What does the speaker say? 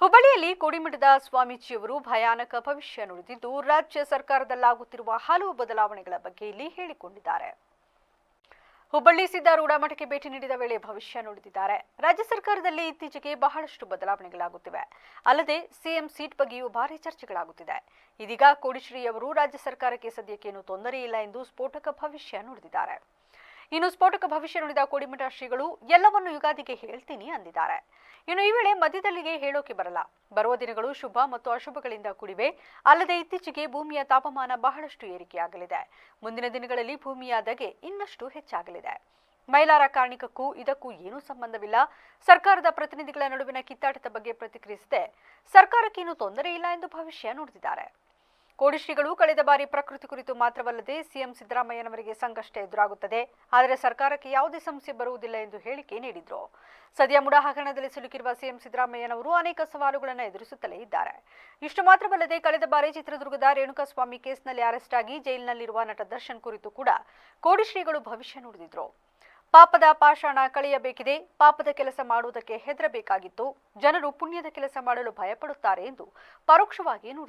ಹುಬ್ಬಳ್ಳಿಯಲ್ಲಿ ಕೋಡಿಮಠದ ಸ್ವಾಮೀಜಿಯವರು ಭಯಾನಕ ಭವಿಷ್ಯ ನುಡಿದಿದ್ದು, ರಾಜ್ಯ ಸರ್ಕಾರದಲ್ಲಾಗುತ್ತಿರುವ ಹಲವು ಬದಲಾವಣೆಗಳ ಬಗ್ಗೆ ಇಲ್ಲಿ ಹೇಳಿಕೊಂಡಿದ್ದಾರೆ. ಹುಬ್ಬಳ್ಳಿ ಸಿದ್ದಾರೂಢ ಮಠಕ್ಕೆ ಭೇಟಿ ನೀಡಿದ ವೇಳೆ ಭವಿಷ್ಯ ನುಡಿದಿದ್ದಾರೆ. ರಾಜ್ಯ ಸರ್ಕಾರದಲ್ಲಿ ಇತ್ತೀಚೆಗೆ ಬಹಳಷ್ಟು ಬದಲಾವಣೆಗಳಾಗುತ್ತಿವೆ. ಅಲ್ಲದೆ, ಸಿಎಂ ಸೀಟ್ ಬಗ್ಗೆಯೂ ಭಾರಿ ಚರ್ಚೆಗಳಾಗುತ್ತಿದೆ. ಇದೀಗ ಕೋಡಿಶ್ರೀ ಅವರು ರಾಜ್ಯ ಸರ್ಕಾರಕ್ಕೆ ಸದ್ಯಕ್ಕೇನು ತೊಂದರೆ ಇಲ್ಲ ಎಂದು ಸ್ಫೋಟಕ ಭವಿಷ್ಯ ನುಡಿದಿದ್ದಾರೆ. ಇನ್ನು ಸ್ಫೋಟಕ ಭವಿಷ್ಯ ನುಡಿದ ಕೋಡಿಮಠ ಶ್ರೀಗಳು ಎಲ್ಲವನ್ನು ಯುಗಾದಿಗೆ ಹೇಳ್ತೀನಿ ಅಂದಿದ್ದಾರೆ. ಇನ್ನು ಈ ವೇಳೆ ಮಧ್ಯದಲ್ಲಿಗೆ ಹೇಳೋಕೆ ಬರಲ್ಲ. ಬರುವ ದಿನಗಳು ಶುಭ ಮತ್ತು ಅಶುಭಗಳಿಂದ ಕೂಡಿವೆ. ಅಲ್ಲದೆ ಇತ್ತೀಚೆಗೆ ಭೂಮಿಯ ತಾಪಮಾನ ಬಹಳಷ್ಟು ಏರಿಕೆಯಾಗಲಿದೆ. ಮುಂದಿನ ದಿನಗಳಲ್ಲಿ ಭೂಮಿಯ ದಗೆ ಇನ್ನಷ್ಟು ಹೆಚ್ಚಾಗಲಿದೆ. ಮೈಲಾರ ಕಾರಣಿಕಕ್ಕೂ ಇದಕ್ಕೂ ಏನೂ ಸಂಬಂಧವಿಲ್ಲ. ಸರ್ಕಾರದ ಪ್ರತಿನಿಧಿಗಳ ನಡುವಿನ ಕಿತ್ತಾಟದ ಬಗ್ಗೆ ಪ್ರತಿಕ್ರಿಯಿಸಿದೆ ಸರ್ಕಾರಕ್ಕೇನು ತೊಂದರೆ ಇಲ್ಲ ಎಂದು ಭವಿಷ್ಯ ನುಡಿದಿದ್ದಾರೆ. ಕೋಡಿಶ್ರೀಗಳು ಕಳೆದ ಬಾರಿ ಪ್ರಕೃತಿ ಕುರಿತು ಮಾತ್ರವಲ್ಲದೆ ಸಿಎಂ ಸಿದ್ದರಾಮಯ್ಯನವರಿಗೆ ಸಂಕಷ್ಟ ಎದುರಾಗುತ್ತದೆ. ಆದರೆ ಸರ್ಕಾರಕ್ಕೆ ಯಾವುದೇ ಸಮಸ್ಯೆ ಬರುವುದಿಲ್ಲ ಎಂದು ಹೇಳಿಕೆ ನೀಡಿದ್ರು. ಸದ್ಯ ಮುಡಾ ಹಗರಣದಲ್ಲಿ ಸಿಲುಕಿರುವ ಸಿಎಂ ಸಿದ್ದರಾಮಯ್ಯನವರು ಅನೇಕ ಸವಾಲುಗಳನ್ನು ಎದುರಿಸುತ್ತಲೇ ಇದ್ದಾರೆ. ಇಷ್ಟು ಮಾತ್ರವಲ್ಲದೆ ಕಳೆದ ಬಾರಿ ಚಿತ್ರದುರ್ಗದ ರೇಣುಕಾಸ್ವಾಮಿ ಕೇಸ್ನಲ್ಲಿ ಅರೆಸ್ಟ್ ಆಗಿ ಜೈಲಿನಲ್ಲಿರುವ ನಟ ದರ್ಶನ್ ಕುರಿತು ಕೂಡ ಕೋಡಿಶ್ರೀಗಳು ಭವಿಷ್ಯ ನುಡಿದಿದ್ರು. ಪಾಪದ ಪಾಷಾಣ ಕಳೆಯಬೇಕಿದೆ. ಪಾಪದ ಕೆಲಸ ಮಾಡುವುದಕ್ಕೆ ಹೆದರಬೇಕಾಗಿತ್ತು. ಜನರು ಪುಣ್ಯದ ಕೆಲಸ ಮಾಡಲು ಭಯಪಡುತ್ತಾರೆ ಎಂದು ಪರೋಕ್ಷವಾಗಿ ನುಡಿದಿದ್ದಾರೆ